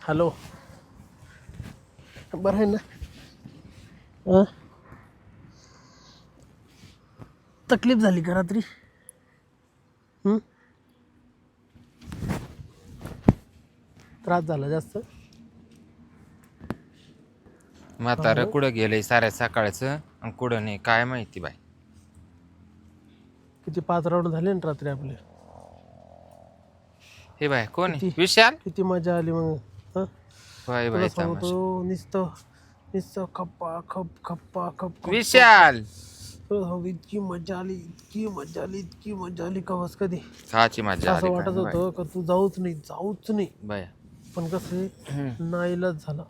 Hello. बरं आहे ना? तकलीफ झाली का रात्री? हं? त्रास झाला जास्त? म्हातारं कुठं गेलंय साऱ्या सकाळचं आणि कुठं नाही काय माहिती बाई. किती पाच राऊंड झाले ना रात्री आपले? हे बाय कोण आहे? विशाल? किती मजा आली मग. हं? तुला सांगतो नुसतं नुसतं खप्पा खप खप्पा खप खप. विशाल! तुला सांगतो, इतकी मजा आली इतकी मजा आली इतकी मजा आली का बस कधी? खाची मजा असं वाटत. होतं का तू जाऊच नाही जाऊच नाही. बाया. पण कसं. नाईलाज झाला.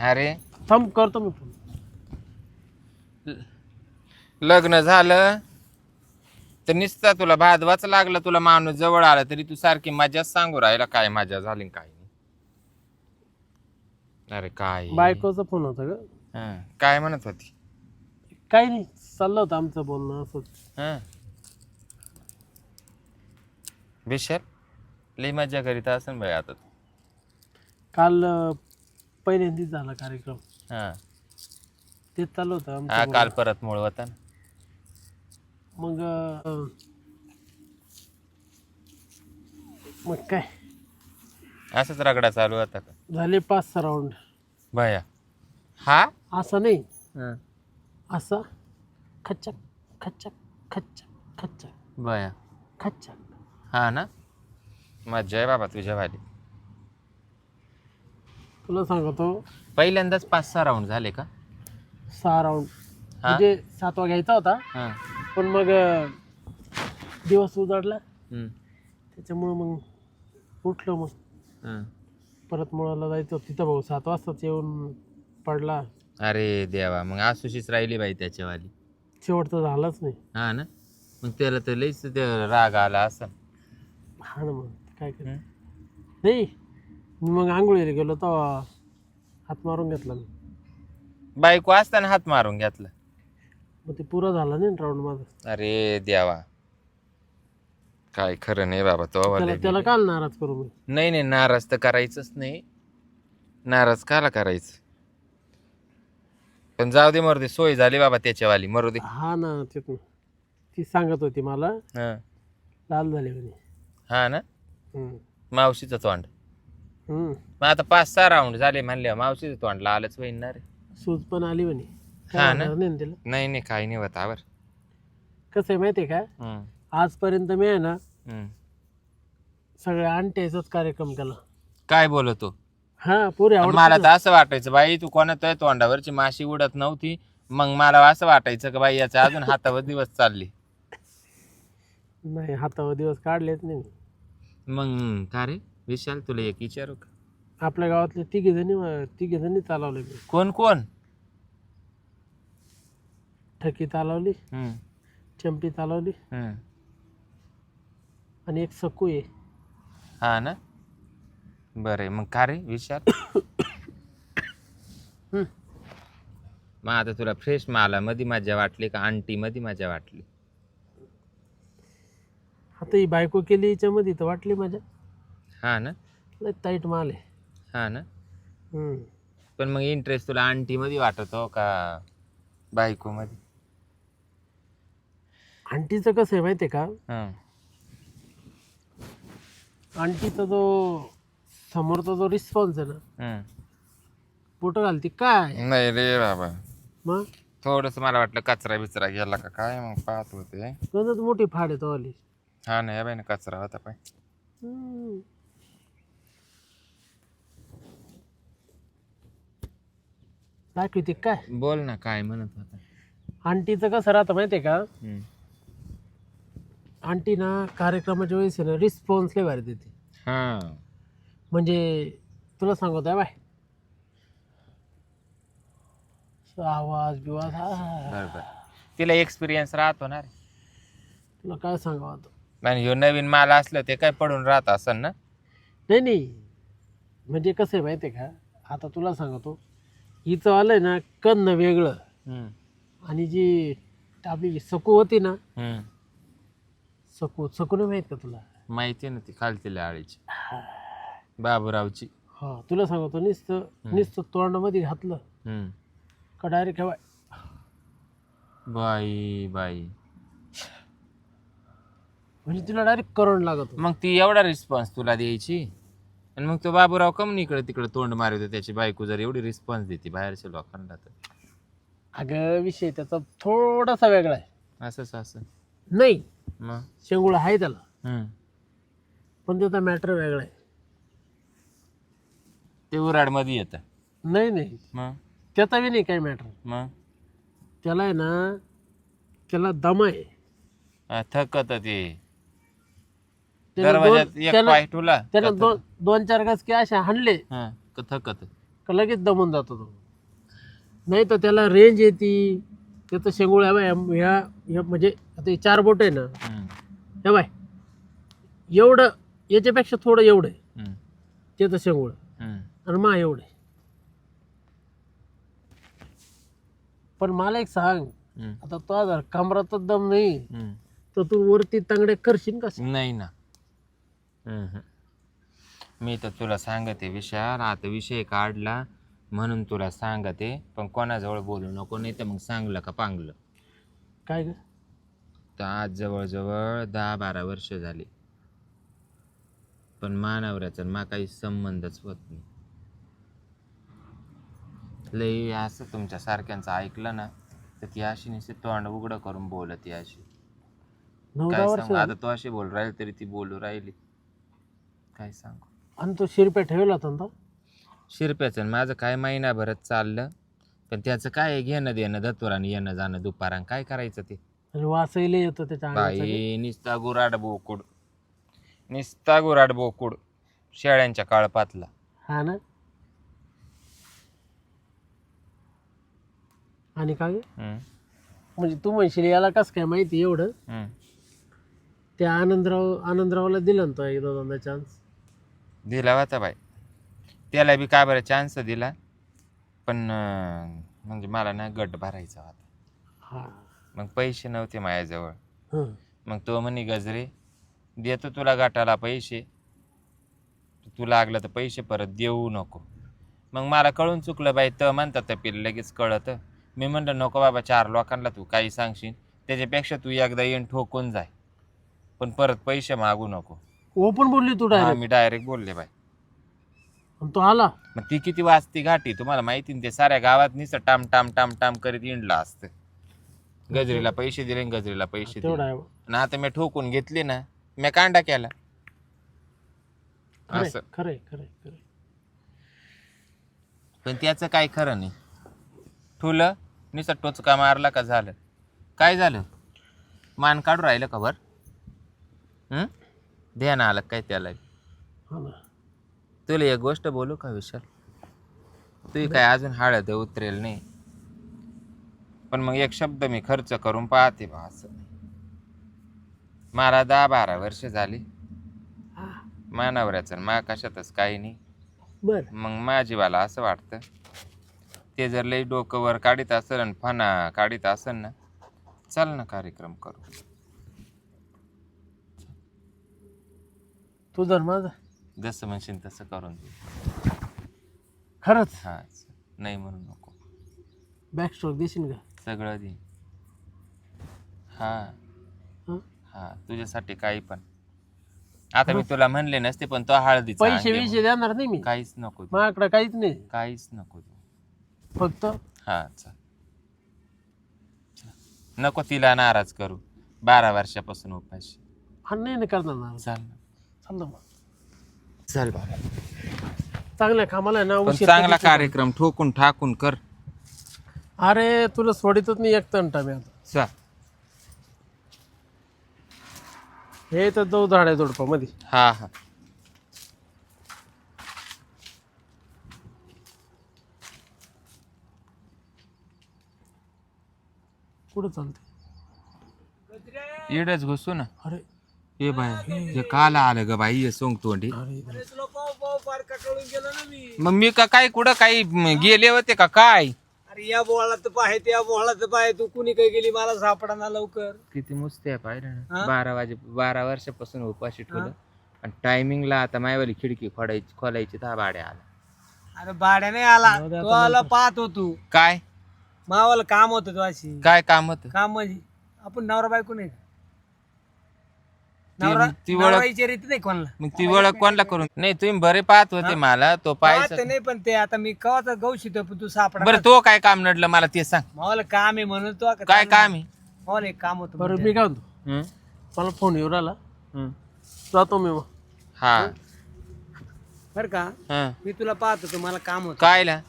अरे. थांब करतो मी फोन. लग्न झालं. तर निसता तुला भादवाच लागलं तुला माणूस जवळ आला तरी तू सारखी मजाच सांगू राहिला काय मजा झाली न काय नाही अरे काय बायकोचा फोन होता हं, काय म्हणत होती काही नाही चाललं होतं आमचं बोलणं असंच हं. विशाल लई मजा करीत असेल बाई आता तू. काल अं, पहिल्यांदाच झाला कार्यक्रम हं. तेच चाललं होतं हा. काल परत मूळ होता ना मग मग काय? असंच रगडा चालू होता का? झाले पाच सहा राऊंड बाया हा? असं नाही. हं. असा? खच्चक खच्चक खच्चक खच्चक. बाया खच्चक. हा ना? मजा आहे बाबा तुझ्या वाली. तुला सांगतो. पहिल्यांदाच पाच सहा राऊंड झाले का? सहा राऊंड हा? म्हणजे सातवा घ्यायचा होता. हा. पण मग दिवस उजाडला. हम्म. त्याच्यामुळं मग उठलो मग. हं. परत मुळाला जायचं. तिथं भाऊ सात वाजताच येऊन पडला. अरे देवा मग आसुशीच राहिली बाई त्याच्यावाली शेवटचं झालंच नाही. हा ना? मग त्याला तर लईच ते राग आला असं हा ना मग काय कर? नाही मी मग आंघोळीला गेलो तेव्हा हात मारून घेतला मी. बायको असताना हात मारून घेतला. मग ते पुरं झालं नाही राऊंड माझं? अरे देवा. काय खरं नाही बाबा तो त्याला आवाज त्याला काल नाराज करू मी. नाही नाही नाराज तर करायचंच नाही. नाराज काला करायचं? पण जाऊ दे मरू दे सोय झाली बाबा त्याच्यावाली मरू दे. हा ना तेच ना. ती सांगत होती मला. हा. लाल झाले म्हणे. हा ना? हम्म. मावशीचं तोंड. हम्म. मग आता पाच सहा राऊंड झाले म्हणले मावशीचं तोंडला आलंच होईन ना रे. सूज पण आली म्हणे. हा ना? नाही तिला नाही नाही काही नाही होत आवर कसं आहे माहिती आहे का? हम्म, आजपर्यंत मी आहे ना हम्म. सगळ्या आणट्याचाच कार्यक्रम केला. काय बोलतो? हा पुरे मला तर असं वाटायचं बाई तू कोणा तोंडावरची माशी उडत नव्हती. मग मला असं वाटायचं की बाई याच्या अजून हातावर दिवस चालले? नाही हातावर दिवस काढलेच नाही मग का रे? विशाल तुला एक विचारू का? आपल्या गावातले तिघे जणी तिघे जणी चालवले मी. कोण कोण? ठकी चालवली हम्म, चंपी चालवली. हम्म. आणि एक सकू आहे. हा ना? बरं मग का रे? हम्म. मग आता तुला फ्रेश माला मध्ये मजा वाटली का? आंटी मध्ये मजा वाटली? आता ही बायको केली हिच्यामध्ये तर वाटली माझ्या हा ना? लय टाईट माल आहे. हा ना? हम्म. पण मग इंटरेस्ट तुला आंटी मध्ये वाटतो का बायको मध्ये आंटीचं कसं आहे माहिती आहे का? हं. आंटीचा जो समोरचा जो रिस्पॉन्स आहे ना हं. फोटो घालते काय? नाही रे बाबा. मग? थोडस मला वाटलं कचरा बिचरा गेला का काय मग पाहत होते. मोठी फाड आहे तो आली हा ना या बाई ना कचरा होता पाय. दाखवते काय? बोल ना काय म्हणत होता. आंटीचं कसं राहतं माहिती आहे का? हं. आंटी ना कार्यक्रमाच्या वेळेस आहे ना रिस्पॉन्स लय भारी देते. हा. म्हणजे तुला सांगत आहे बाय. आवाज बिवाज हा, हा, हा. बरोबर तिला एक्सपिरियन्स राहतो ना रे. तुला काय सांगावं आता? आणि ह्यो नवीन माल असलं ते काय पडून राहत असन ना? नाही नाही. म्हणजे कसं आहे माहिती आहे का? आता तुला सांगतो. हिचं आलंय ना कन्न वेगळं. आणि जी आपली सकू होती ना. सकू सकू नाही माहीत का तुला? माहिती आहे ना ती खालती आळीची बाबूरावची. हा तुला सांगतो नुसतं नुसतं तोंडामध्ये घातलं. हम्म. का डायरेक्ट बाई बाई. म्हणजे तुला डायरेक्ट करंट लागत. मग ती एवढा रिस्पॉन्स तुला द्यायची? आणि मग तो बाबूराव कम इकडे तिकडे तोंड मारतो त्याची बायको जर एवढी रिस्पॉन्स देते बाहेरच्या लोकांना तर. अगं विषय त्याचा थोडासा वेगळा आहे. असंच असं. नाही मग? शेंगुळा आहे त्याला. हम्म. पण त्याचा मॅटर वेगळा आहे. ते उराडमध्ये येतं. नाही नाही. मग? त्याचा बी नाही काय मॅटर मग? त्याला आहे ना त्याला दम आहे. थकत ते दरवाजात दोन- एक त्यानं- पाय दोन दोन चार गज की असे हाणले हा, क- थकत. का लगेच दमून जातो तो. नाही तर त्याला रेंज येते. त्याचं शेंगुळ आहे बाय ह्या ह्या म्हणजे आता हे चार बोट आहे ना. हे बाय. एवढं याच्यापेक्षा थोडं एवढं आहे. त्याचं शेंगुळ. आणि मा एवढे पण मला एक सांग. आता तो जर कमरातच दम नाही. तर तू वरती तांगडे करशील का? नाही ना. हम्म, हम्म. मी तर तुला सांगते विशाल आता विषय काढला. म्हणून तुला सांगते पण कोणाजवळ बोलू नको नाही तर मग सांगलं का पांगलं. काय ग? तर आज जवळजवळ दहा बारा वर्ष झाली. पण मानवऱ्याचा मा काही संबंधच होत नाही. लई असं तुमच्या सारख्यांचं ऐकलं ना तर ती अशी नुसती तोंड उघडं करून बोलत ती अशी. नऊ काय वर्ष सांगू आता झाली. तो अशी बोल राहील तरी ती बोलू राहिली. काय सांगू? आणि तो शिरप्या ठेवला होता ना तो? शिरप्याचं माझं काय महिनाभरच चाललं? पण त्याचं काय आहे? घेणं देणं दत्तुराने येणं जाणं दुपारान काय करायचं ते? आणि वासईला येतो त्याच्या अंगाचा बी. बाई निस्ता गुराड बोकुड. निस्ता गुराड बोकुड. शेळ्यांच्या काळपातला हा ना? आणि काय? हम्म, म्हणजे तू म्हणशील याला कसं काय माहिती एवढं? हम्म. त्या आनंदराव आनंदरावला दिला ना तो एकदा दोनदा चान्स दिला होता बाई. त्याला बी काय बरं चान्स दिला. पण अं, म्हणजे मला ना गट भरायचा होता. हा. मग पैसे नव्हते माझ्याजवळ. हं. मग तो म्हणे गजरे देतो तुला गाठाला पैसे. तू लागलं तर पैसे परत देऊ नको. मग मला कळून चुकलं बाई तर म्हणतात त्या पिल्लं लगेच कळतं. मी म्हणलं नको बाबा चार लोकांना तू काही सांगशील. त्याच्यापेक्षा तू एकदा येऊन ठोकून जाय. पण परत पैसे मागू नको. ओपन बोलली तू हा, डायरेक्ट मी डायरेक्ट बोलले बाई. तो आला. मग ती किती वाजती घाटी? तुम्हाला माहिती ना ते साऱ्या गावात निसं टाम टाम टाम टाम करीत इंडला असतं. गजरीला पैसे दिले आणि गजरीला पैसे दिले. तेवढा आहे आणि आता मी ठोकून घेतली ना मी कांडा केला. असं. खरंय खरंय खरंय. पण त्याचं काय खरं नाही. ठुलं नुसतं टोचका मारला का झालं? काय झालं? मान काढू राहिलं का वर? हं? ध्यान आलं काय त्याला? हा ना. तुला एक गोष्ट बोलू का विशाल? तू काय अजून हळद उतरेल नाही. पण मग एक शब्द मी खर्च करून पाहते बा असं. मला दहा बारा वर्ष झाली. हा, मानवऱ्याचं मा कशातच काही नाही. बर. मग माझीवाला असं वाटतं ते जर लई डोकं वर काढीत असेल आणि फणा काढीत असेल ना चल ना कार्यक्रम करू. तू जर माझा. जसं म्हणशील तसं करून देऊ. खरंच? हा नाही म्हणू नको. बॅक स्ट्रोक देशील का? सगळं दे हा. हं? हा तुझ्यासाठी काही पण. आता मी तुला म्हणले नसते पण तो हळदीचा पैसे अंगे विषय देणार नाही मी. काहीच नको देऊ. माझ्याकडे काहीच नाही. काहीच नको देऊ. फक्त? हा चल. नको तिला नाराज करू. बारा वर्षापासून उपाशी. हा नाही नाही करणार ना. चाल ना. मग. चल बाबा चांगल्या कामाला आहे ना पण उशीर चांगला कधीच- कार्यक्रम ठोकून ठाकून कर. अरे तुला सोडितच नाही एक तंटा मी आता. चल. हे तर जाऊ झाडे जोडपा मध्ये हा हा. कुठं चालते इडच घुसू ना. अरे हे बाय हे काला आलं ग बाई हे सोंग तोंडी. अरे मग मी का काय कुठं काही गेले होते का काय? अरे या बोळात पाहे त्या बोळात पाहे तू कुणी काय गेली मला सापडा ना लवकर. किती मुस्ती आहे पाहिलं हा? ना. बारा वाजे बारा वर्षापासून उपाशी ठेवलं. आणि टायमिंगला आता मायवाली खिडकी खोडायची खोलायची दहा भाड्या आला अरे भाड्या नाही आला जाऊ दे आता तो आला पाहत होतो. काय? मावाला काम होतं तो अशी. काय काम होत? काम म्हणजे आपण नवरा बायको नाही का? नवरा ती ओळख- नाही कोणाला. मग ती ओळख कोणला करून? नाही तुम्ही बरे पाहत होते मला तो पाहत पाहायचा नाही पण ते आता मी कवाचा गहू शितो पण तू सापडा बरं तो काय काम नडलं मला ते सांग. मावाला काम आहे म्हणून तो का काय काम आहे? मावाला एक काम होतं बरं. मी काय म्हणतो? हं? मला फोन येऊ राहिला. हं. जातो मी मग. हा. बरं का? हं. मी तुला पाहत होतो मला काम होतं. कायला?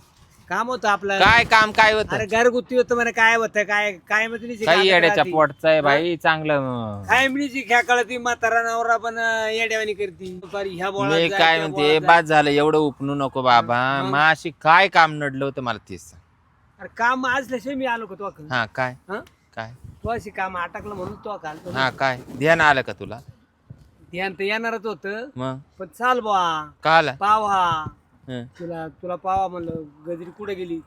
काम होतं आपलं. काय काम काय होत? अरे घरगुती होतं म्हणे काय होतं काय काय म्हणजे काही येड्याच्या पोटचा आहे भाई चांगलं. काय म्हणीची खेकळती म्हातारा नवरा पण येड्यावानी करती. दुपारी ह्या बोळात मी काय त्या म्हणते बोळात. बाद झालं एवढं उपनू नको बाबा. माशी काय काम नडलं होतं मला तेच सांग. अरे काम असल्याशिवाय मी आलो का तो अकल हा काय? हं? काय? तो अशी काम अटकलं म्हणून तो काल हा काय? ध्यान आलं का तुला? ध्यान तर येणारच होत. मग? पण चाल बा का आलं पावा हं, तुला तुला पावा म्हणलं गजरी कुठे गेली.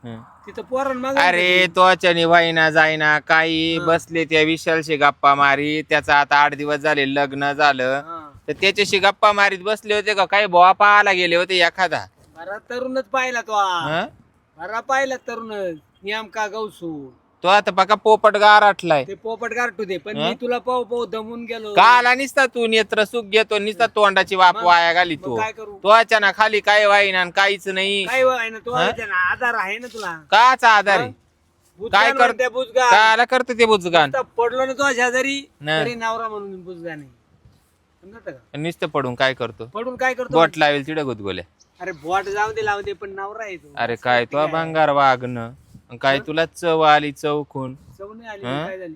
तिथं पोरण मग अरे तोच्या निभाईना जाईना काही बसले त्या विशालशी गप्पा मारी त्याचं आता आठ दिवस झाले लग्न झालं. तर त्याच्याशी गप्पा मारीत बसले होते का? काही बोवा पाहायला गेले होते एखादा. बरा तरुणच पाहिला तो. हं? बरा पाहिला तरुणच. नेमका गौसू. तो आता बघा पोपट गारठलाय ते पोपट दे पण मी तुला पाहू पाहू दमून गेलो. का आला निसता तू नेत्र सुख घेतो निसता तोंडाची वाप वाया घाली मग तू. काय करू? तो अचानक खाली काय वाईना आणि काहीच नाही. काय आहे ना तो आहे ना, आधार आहे ना तुला? काचा आधार आहे. बुजगान काय कर- म्हणते बुजगान. काला करतो ते बुजगान? आता पडलो ना तो शेजारी नाही. तरी नवरा म्हणून बुजगा नाही समजतं का? नुसतं पडून काय करतो? पडून काय करतो? बोट लावेल तिडे गुदगोल्या. अरे बोट जाऊ दे लावू दे पण नवरा येतो अरे काय तो भंगार वागणं. काय तुला चव आली चव नाही आली हं? काय झाली?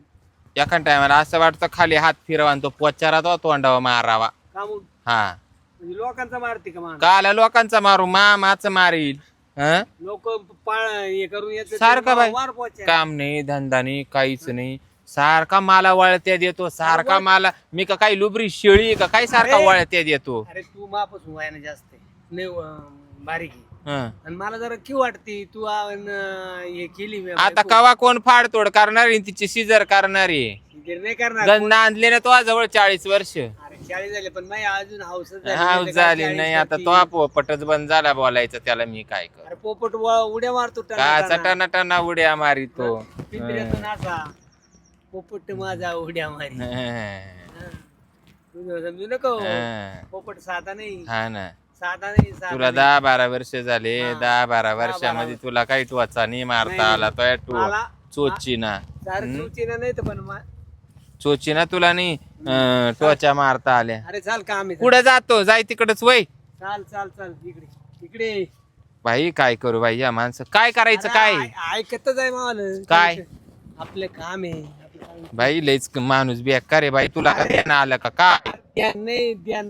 एका टायमाला असं वाटतं खाली हात फिरवा आणि तो पोचारा तो तोंडावा मारावा. कामून हा. म्हणजे लोकांचा मारते का मान काला लोकांचा मारू मामाच मारील. हं? लोक पाळ हे करून येत सारखं बाई. वार काम नाही धंदा नाही काहीच नाही. सारखा मला वळत्या देतो सारखा मला मी का काही लुबरी शेळी आहे का? काय सारखा अरे. वळत्या देतो? अरे तू मापासून वयाने जास्त आहे. अं, बारीक आहे. हं. आणि मला जरा क्यू वाटते तू हे केली मी आता बायको. कवा कोण फाडतोड करणार आहे, तिची सिजर करणार नाही करणार आणले ना तो जवळ चाळीस वर्ष अरे चाळीस झाले पण नाही अजून हाऊस हा झाली नाही आता तो पोपटच बंद झाला बोलायचं त्याला मी काय कर अरे पोपट व- उड्या मारतो का टना. टना टना उड्या मारितो असा पोपट माझा उड्या मारी हं. हा. तू समजू नको हं. पोपट साधा नाही हा ना साधा नाही साधा तुला. दहा बारा वर्ष झाले हा. दहा बारा वर्षामध्ये तुला काही टोचा नाही मारता नाही. आला तो टू मला चोची ना सारं चुचीनं नाही तर पण मा- चोची ना तुला नाही अं, टोचा मारता आल्या. अरे चाल काम आहे कुठं जातो? जाय तिकडच वय. चाल चाल चाल. इकडे. इकडे. भाई काय करू भाई या माणसं काय करायचं अरे, काय? ऐ- ऐकतच आहे मला काय? आपलं काम आहे. आपलं काम आहे. भाई लयच माणूस बेकार आहे भाई तुला का ध्यान आलं का? काय ध्यान नाही ध्यान